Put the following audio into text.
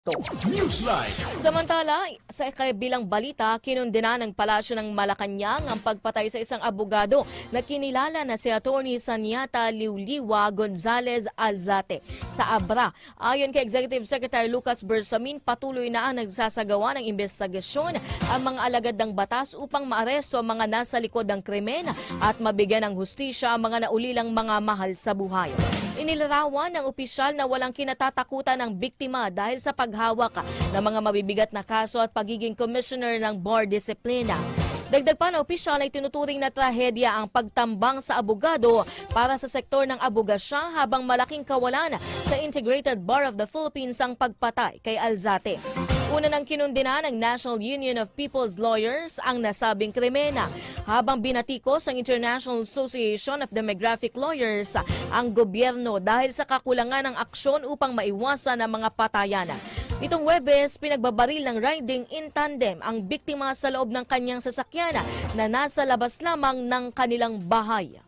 Newsline. Samantala, sa kabilang balita, kinundena ng palasyo ng Malacanang ang pagpatay sa isang abogado na kinilala na si Atty. Sanyata Liuliwa Gonzalez Alzate sa Abra. Ayon kay Executive Secretary Lucas Bersamin, patuloy na ang nagsasagawa ng investigasyon ang mga alagad ng batas upang maaresto ang mga nasa likod ng krimen at mabigyan ng hustisya ang mga naulilang mga mahal sa buhay. Inilarawan ng opisyal na walang kinatatakutan ng biktima dahil sa paghawak ng mga mabibigat na kaso at pagiging commissioner ng board disiplina. Dagdag pa na opisyal ay tinuturing na trahedya ang pagtambang sa abogado para sa sektor ng abogasya habang malaking kawalan sa Integrated Bar of the Philippines ang pagpatay kay Alzate. Una nang kinundina ng National Union of People's Lawyers ang nasabing krimena habang binatikos ang International Association of Demographic Lawyers ang gobyerno dahil sa kakulangan ng aksyon upang maiwasan ang mga patayan. Itong Webes, pinagbabaril ng riding in tandem ang biktima sa loob ng kanyang sasakyan na nasa labas lamang ng kanilang bahay.